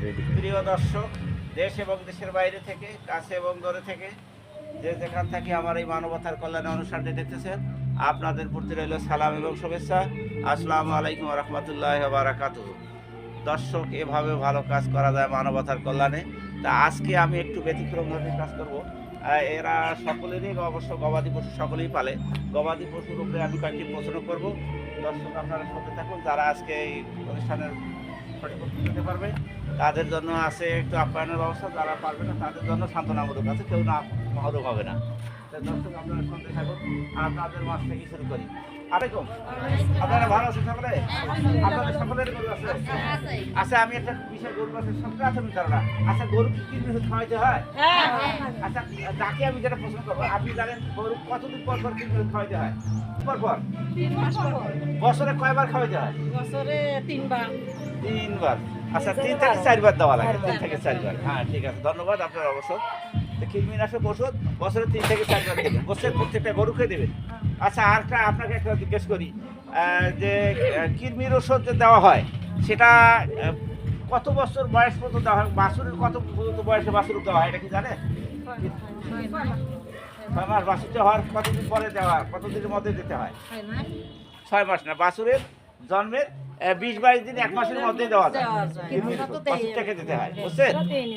প্রিয় দর্শক, দেশ এবং দেশের বাইরে থেকে, কাছে এবং দূরে থেকে যে যেখান থেকে আমার এই মানবতার কল্যাণে অনুষ্ঠানটি দেখতেছেন, আপনাদের প্রতি রইল সালাম এবং শুভেচ্ছা। আসসালামু আলাইকুম রহমতুল্লাহ বারাকাত দর্শক এভাবে ভালো কাজ করা যায় মানবতার কল্যাণে। তা আজকে আমি একটু ব্যতিক্রমভাবে কাজ করব। এরা সকলেরই অবশ্য গবাদি পশু সকলেই পালে। গবাদি পশুর উপরে আমি কয়েকটি প্রশ্ন করব। দর্শক, আপনারা সাথে থাকুন, যারা আজকে এই অনুষ্ঠানের সঠিক দিতে পারবে। তাদের জন্য আছে একটু আপ্যায়নের ব্যবস্থা যারা পারবে না তাদের জন্য সান্ত্বনামূলক আছে কেউ না মহরূপ হবে না। তা দর্শক আপনারা শুনতে থাকুন আর তাদের মাছ থেকে শুরু করি। আলাইকুম। আপনারা ভালো আছেন সকলে? আপনাদের সকলের গরু আছে? আচ্ছা আমি একটা গরু আছে প্রাথমিক ধারণা আচ্ছা গরু কি খাওয়াইতে হয়? আচ্ছা যাকে আমি যেটা প্রশ্ন করব আপনি জানেন গরু কতদিন পর পর খাওয়াইতে হয়? পর পর। বছরে কয়বার খাওয়াইতে হয়? বছরে তিনবার। তিনবার। আচ্ছা তিন থেকে চারবার দেওয়া লাগে তিন থেকে চারবার। হ্যাঁ ঠিক আছে ধন্যবাদ আপনার তো কৃমিনাশক ওষুধ বছরে তিন থেকে চারবার দেবেন বছরের প্রত্যেকটা গরু খেয়ে দেবেন আচ্ছা আর একটা আপনাকে একটা জিজ্ঞেস করি যে কৃমির ওষুধ যে দেওয়া হয় সেটা কত বছর বয়স পর্যন্ত দেওয়া হয়? বাছুরের কত পর্যন্ত বয়সে বাসুর দেওয়া হয় এটা কি জানে ছয় মাস। বাছুরতে হওয়ার কতদিন পরে দেওয়া হয়? কতদিনের মধ্যে দিতে হয়? ছয় মাস। না বাছুরের জন্মের বিশ বাইশ দিন এক মাসের মধ্যে দেওয়া যায়। না। থেকে দিতে হয় বুঝছেন।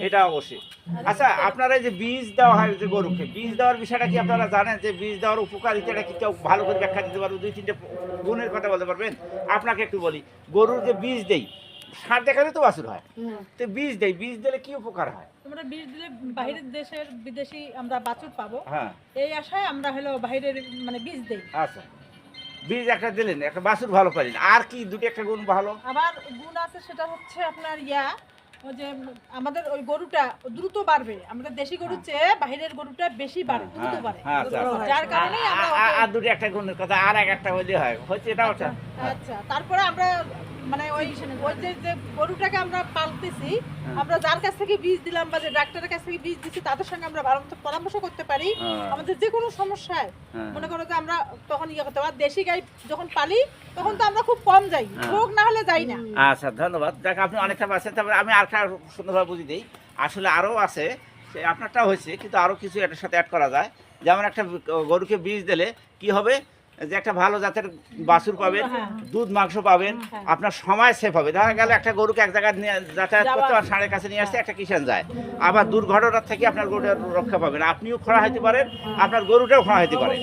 এটা অবশ্যই। আচ্ছা আপনারা এই যে বীজ দেওয়া হয় যে গরুকে বীজ দেওয়ার বিষয়টা কি আপনারা জানেন যে বীজ দেওয়ার উপকারিতাটা কি কেউ ভালো করে ব্যাখ্যা দিতে পারবে? দুই তিনটে গুণের কথা বলতে পারবেন? আপনাকে একটু বলি গরুর যে বীজ দেই সার দেখালে তো বাছুর হয়। তো বীজ দেই বীজ দিলে কি উপকার হয়? আমরা বীজ দিলে বাইরের দেশের বিদেশি আমরা বাছুর পাবো। হ্যাঁ। এই আশায় আমরা হলো বাইরের মানে বীজ দেই। আচ্ছা। বীজ একটা দিলেন একটা বাছুর ভালো করেন আর কি দুটো একটা গুণ ভালো? আবার গুণ আছে সেটা হচ্ছে আপনার ইয়া ওই যে আমাদের ওই গরুটা দ্রুত বাড়বে। আমাদের দেশি গরুর চেয়ে বাইরের গরুটা বেশি বাড়ে দ্রুত হ্যাঁ, বাড়ে। হ্যাঁ, আচ্ছা, আচ্ছা। যার কারণে আমরা আর দুটো একটা গুণের কথা আর এক একটা হইলে হয়। হচ্ছে এটা ওটা আচ্ছা। তারপরে আমরা মানে ওই ওই যে যে গরুটাকে আমরা পালতেছি হ্যাঁ। আমরা যার কাছ থেকে বীজ দিলাম বা যে ডাক্তারের কাছ থেকে বীজ দিচ্ছি তাদের সঙ্গে আমরা ভালো- মতো পরামর্শ করতে পারি হ্যাঁ। আমাদের যে কোনো সমস্যায় হ্যাঁ। মনে করো যে আমরা তখন ইয়ে করতে পারি দেশি গাই যখন পালি তখন তো আমরা খুব কম যাই। রোগ না হলে যাই না আচ্ছা ধন্যবাদ দেখ আপনি অনেকটা পাচ্ছেন তারপরে আমি আরেকটা সুন্দরভাবে বুঝিয়ে দিই আসলে আরও আছে সে আপনারটা হয়েছে কিন্তু আরও কিছু এটার সাথে অ্যাড করা যায় যেমন একটা গরুকে বীজ দিলে কি হবে যে একটা ভালো জাতের বাছুর পাবেন হ্যাঁ। দুধ মাংস পাবেন হ্যাঁ। আপনার সময় সেফ হবে। দেখা গেল একটা গরুকে এক জায়গায় নিয়ে যাতায়াত করতে আর ষাঁড়ের কাছে নিয়ে আসতে একটা কিষান যায়। আবার দুর্ঘটনার থেকে আপনার গরুটার রক্ষা পাবেন। আপনিও খরা হইতে পারেন আপনার গরুটাও খরা হইতে পারে।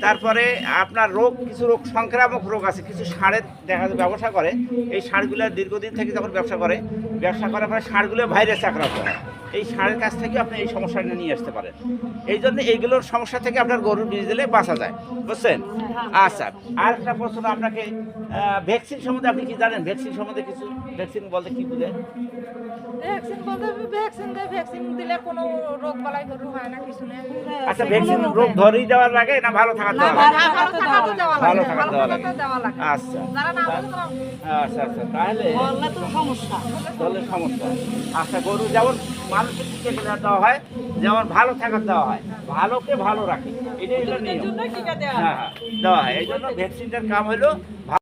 তারপরে আপনার রোগ কিছু রোগ সংক্রামক রোগ আছে। কিছু ষাঁড়ের দেখা যায় ব্যবসা করে। এই ষাঁড়গুলো দীর্ঘদিন থেকে যখন ব্যবসা করে ব্যবসা করার পরে ষাঁড়গুলো ভাইরাস আক্রান্ত হয়। এই সারের কাছ থেকে আপনি এই সমস্যাটা নিয়ে আসতে পারেন। এই জন্য এইগুলোর সমস্যা থেকে আপনার গরুর বীজ দিলে বাঁচা যায়। বুঝছেন? আচ্ছা আর একটা প্রশ্ন আপনাকে ভ্যাকসিন সম্বন্ধে আপনি কি জানেন? ভ্যাকসিন সম্বন্ধে কিছু? ভ্যাকসিন বলতে কি বুঝেন? ভ্যাকসিন বলতে ভ্যাকসিন দেয় ভ্যাকসিন দিলে কোনো রোগ বালাই গরু হয় না কিছু না আচ্ছা ভ্যাকসিন রোগ ধরেই দেওয়ার লাগে না ভালো থাকার দেওয়া লাগে ভালো থাকার দেওয়া লাগে। আচ্ছা। আচ্ছা আচ্ছা তাহলে সমস্যা। তাহলে সমস্যা। আচ্ছা গরু যেমন মানুষের দিকে দেওয়া হয় যেমন ভালো থাকার দেওয়া হয়। ভালোকে ভালো রাখে। এটাই হলো নিয়ম। দেওয়া হ্যাঁ হ্যাঁ দেওয়া হয়। এই জন্য ভ্যাকসিনটার কাম হলো